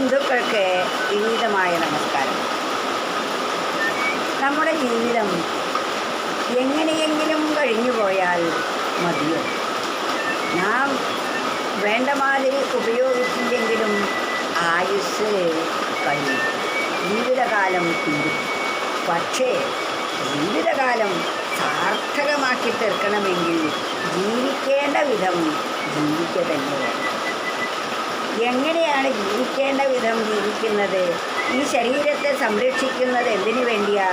ബന്ധുക്കൾക്ക് വിനീതമായ നമസ്കാരം. നമ്മുടെ ജീവിതം എങ്ങനെയെങ്കിലും കഴിഞ്ഞു പോയാൽ മതിയോ? നാം വേണ്ട മാതിരി ഉപയോഗിച്ചില്ലെങ്കിലും ആയുസ് കഴിയും. ജീവിതകാലം തീരും പക്ഷേ ജീവിതകാലം സാർത്ഥകമാക്കി തീർക്കണമെങ്കിൽ ജീവിക്കേണ്ട വിധം ജീവിക്കുക തന്നെ വേണം. എങ്ങനെയാണ് ജീവിക്കേണ്ട വിധം ജീവിക്കുന്നത്? ഈ ശരീരത്തെ സംരക്ഷിക്കുന്നത് എന്തിനു വേണ്ടിയാ?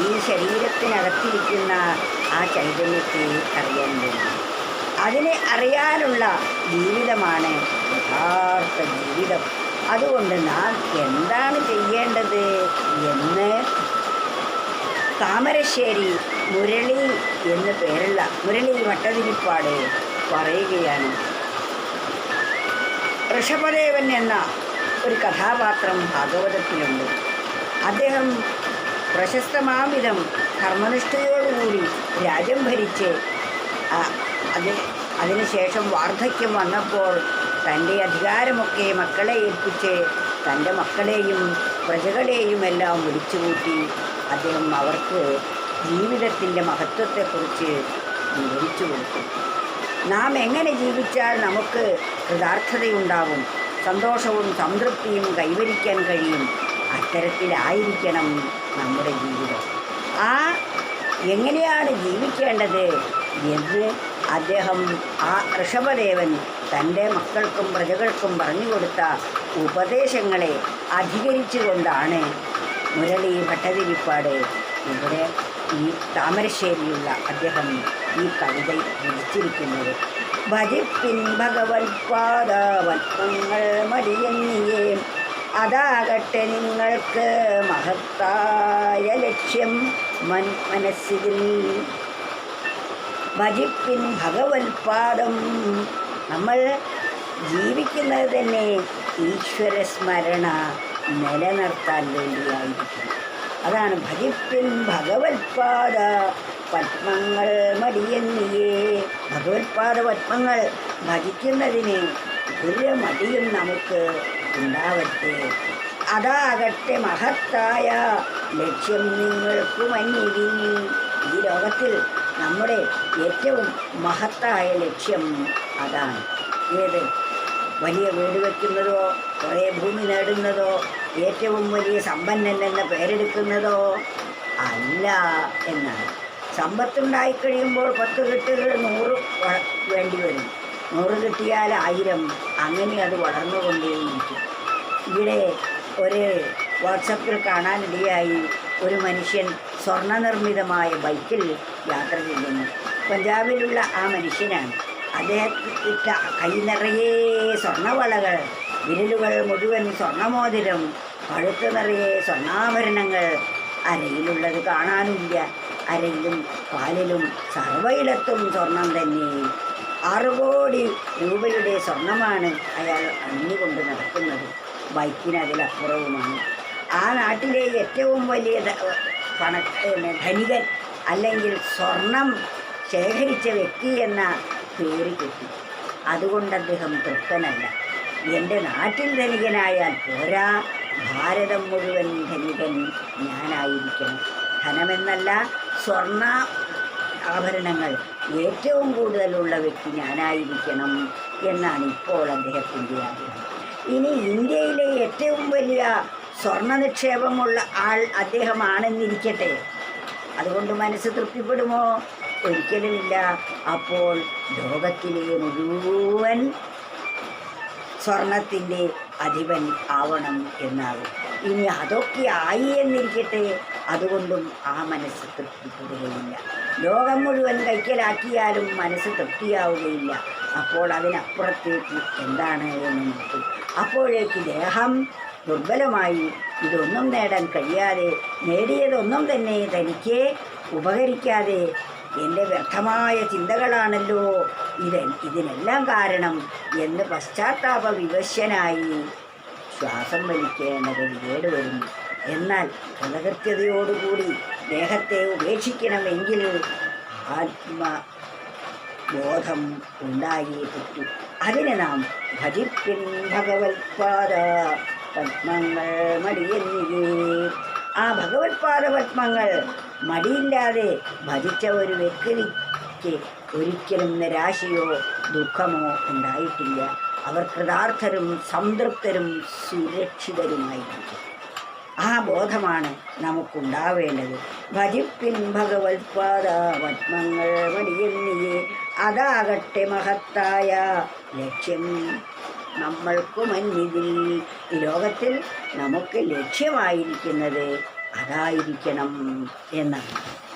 ഈ ശരീരത്തിനകത്തിരിക്കുന്ന ആ ചൈതന്യത്തെ അറിയാൻ വേണ്ടി. അതിനെ അറിയാനുള്ള ജീവിതമാണ് യഥാർത്ഥ ജീവിതം. അതുകൊണ്ട് നാം എന്താണ് ചെയ്യേണ്ടത് എന്ന് താമരശ്ശേരി മുരളി എന്ന് പേരുള്ള മുരളി വട്ടതിരിപ്പാട് പറയുകയാണ്. ഋഷഭദേവൻ എന്ന ഒരു കഥാപാത്രം ഭാഗവതത്തിലുണ്ട്. അദ്ദേഹം പ്രശസ്തമാംവിധം ധർമ്മനിഷ്ഠയോടുകൂടി രാജ്യം ഭരിച്ച് അത് അതിനുശേഷം വാർദ്ധക്യം വന്നപ്പോൾ തന്റെ അധികാരമൊക്കെ മക്കളെ ഏൽപ്പിച്ച് തന്റെ മക്കളെയും പ്രജകളെയും എല്ലാം വിളിച്ചുകൂട്ടി അദ്ദേഹം അവർക്ക് ജീവിതത്തിന്റെ മഹത്വത്തെക്കുറിച്ച് വിവരിച്ചു കൊടുത്തു. നാം എങ്ങനെ ജീവിച്ചാൽ നമുക്ക് കൃതാർത്ഥതയുണ്ടാവും സന്തോഷവും സംതൃപ്തിയും കൈവരിക്കാൻ കഴിയും. അത്തരത്തിലായിരിക്കണം നമ്മുടെ ജീവിതം. ആ എങ്ങനെയാണ് ജീവിക്കേണ്ടത് എന്ന് അദ്ദേഹം ആ ഋഷഭദേവൻ തന്റെ മക്കൾക്കും പ്രജകൾക്കും പറഞ്ഞു കൊടുത്ത ഉപദേശങ്ങളെ അധികരിച്ചുകൊണ്ടാണ് മുരളി ഭട്ടതിരിപ്പാട് ഇവിടെ ഈ താമരശ്ശേരിയുള്ള അദ്ദേഹം ഈ കവിത രചിച്ചിരിക്കുന്നത് ഭജിപ്പിൻ ഭഗവത്പാദവത്വങ്ങൾ മടിയന്നിയേ. അതാകട്ടെ നിങ്ങൾക്ക് മഹത്തായ ലക്ഷ്യം മൻ മനസ്സിൽ. ഭജിപ്പിൻ ഭഗവത്പാദം നമ്മൾ ജീവിക്കുന്നത് തന്നെ ഈശ്വര സ്മരണ നിലനിർത്താൻ വേണ്ടിയായിരിക്കും. അതാണ് ഭജിപ്പിൻ ഭഗവത്പാദ പത്മങ്ങൾ മടിയെന്നിയേ. ഭഗവത്പാദ പത്മങ്ങൾ ഭജിക്കുന്നതിന് ഒരു മടിയും നമുക്ക് ഉണ്ടാവട്ടെ. അതാകട്ടെ മഹത്തായ ലക്ഷ്യം നിങ്ങൾക്ക് മഞ്ഞിരി ഈ ലോകത്തിൽ നമ്മുടെ ഏറ്റവും മഹത്തായ ലക്ഷ്യം അതാണ്. ഏത്? വലിയ വീട് വയ്ക്കുന്നതോ കുറേ ഭൂമി നേടുന്നതോ ഏറ്റവും വലിയ സമ്പന്നൻ എന്ന പേരെടുക്കുന്നതോ അല്ല എന്നാണ്. സമ്പത്തുണ്ടായി കഴിയുമ്പോൾ പത്ത് കിട്ടുക നൂറ് വേണ്ടി വരും. നൂറ് കിട്ടിയാൽ ആയിരം. അങ്ങനെ അത് വളർന്നുകൊണ്ടേയിരിക്കും. ഇവിടെ ഒരു വാട്സപ്പിൽ കാണാനിടയായി ഒരു മനുഷ്യൻ സ്വർണനിർമ്മിതമായ ബൈക്കിൽ യാത്ര ചെയ്യുന്നു. പഞ്ചാബിലുള്ള ആ മനുഷ്യനാണ്. അദ്ദേഹത്തിട്ട കൈ നിറയെ സ്വർണവളകൾ വിരലുകൾ മുഴുവൻ സ്വർണമോതിരം കഴുത്ത് നിറയെ സ്വർണാഭരണങ്ങൾ. അരയിലുള്ളത് കാണാനില്ല അരയിലും പാലിലും സർവയിടത്തും സ്വർണം തന്നെ. ആറ് കോടി രൂപയുടെ സ്വർണമാണ് അയാൾ അണിഞ്ഞുകൊണ്ട് നടക്കുന്നത്. ബൈക്കിനതിലപ്പുറവുമാണ്. ആ നാട്ടിലെ ഏറ്റവും വലിയ പണ ധനികൻ അല്ലെങ്കിൽ സ്വർണം ശേഖരിച്ച വ്യക്തി എന്ന പേര് കിട്ടി. അതുകൊണ്ട് അദ്ദേഹം തൃപ്തനല്ല. എന്റെ നാട്ടിൽ ധനികനായാൽ പോരാ. ഭാരതം മുഴുവൻ ധനികൻ ഞാനായിരിക്കണം. ധനമെന്നല്ല സ്വർണ ആഭരണങ്ങൾ ഏറ്റവും കൂടുതലുള്ള വ്യക്തി ഞാനായിരിക്കണം എന്നാണ് ഇപ്പോൾ അദ്ദേഹത്തിന്റെ ആഗ്രഹം. ഇനി ഇന്ത്യയിലെ ഏറ്റവും വലിയ സ്വർണ നിക്ഷേപമുള്ള ആൾ അദ്ദേഹമാണെന്നിരിക്കട്ടെ. അതുകൊണ്ട് മനസ്സ് തൃപ്തിപ്പെടുമോ? ഒരിക്കലുമില്ല. അപ്പോൾ ലോകത്തിലെ മുഴുവൻ സ്വർണത്തിന്റെ അധിപൻ ആവണം എന്നാകും ഇനി അതൊക്കെ ആയി എന്നിരിക്കട്ടെ. അതുകൊണ്ടും ആ മനസ്സ് തൃപ്തിപ്പെടുകയില്ല ലോകം മുഴുവൻ കൈക്കലാക്കിയാലും മനസ്സ് തൃപ്തിയാവുകയില്ല. അപ്പോൾ അതിനപ്പുറത്തേക്ക് എന്താണ് എന്ന് നോക്കും. അപ്പോഴേക്ക് ദേഹം ദുർബലമായി. ഇതൊന്നും നേടാൻ കഴിയാതെ നേടിയതൊന്നും തന്നെ തനിക്ക് ഉപകരിക്കാതെ എന്റെ വ്യർത്ഥമായ ചിന്തകളാണല്ലോ ഇത് ഇതിനെല്ലാം കാരണം എന്ന് പശ്ചാത്താപ വിവശനായി ശ്വാസം വലിക്കേണ്ടത് കേട് വരുന്നു. എന്നാൽ കൃതകൃത്യതയോടുകൂടി ദേഹത്തെ ഉപേക്ഷിക്കണമെങ്കിൽ ആത്മ ബോധം ഉണ്ടായേ പറ്റൂ അതിന് നാം ഭജിപ്പിൻ ഭഗവത്പാദ പത്മങ്ങൾ മടിയെന്നിയേ ആ ഭഗവത്പാദ പത്മങ്ങൾ മടിയില്ലാതെ ഭജിച്ച ഒരു വ്യക്തിക്ക് ഒരിക്കലും നിരാശയോ ദുഃഖമോ ഉണ്ടായിട്ടില്ല. അവർ കൃതാർത്ഥരും സംതൃപ്തരും സുരക്ഷിതരുമായിരിക്കും. ആ ബോധമാണ് നമുക്കുണ്ടാവേണ്ടത്. ഭജിപ്പിൻ ഭഗവത്പാദ പത്മങ്ങൾ മടിയെന്നിയേ അതാകട്ടെ മഹത്തായ ലക്ഷ്യം. നമ്മൾക്ക് മഞ്ഞിതിൽ ഈ ലോകത്തിൽ നമുക്ക് ലക്ഷ്യമായിരിക്കുന്നത് അതായിരിക്കണം എന്നാണ്.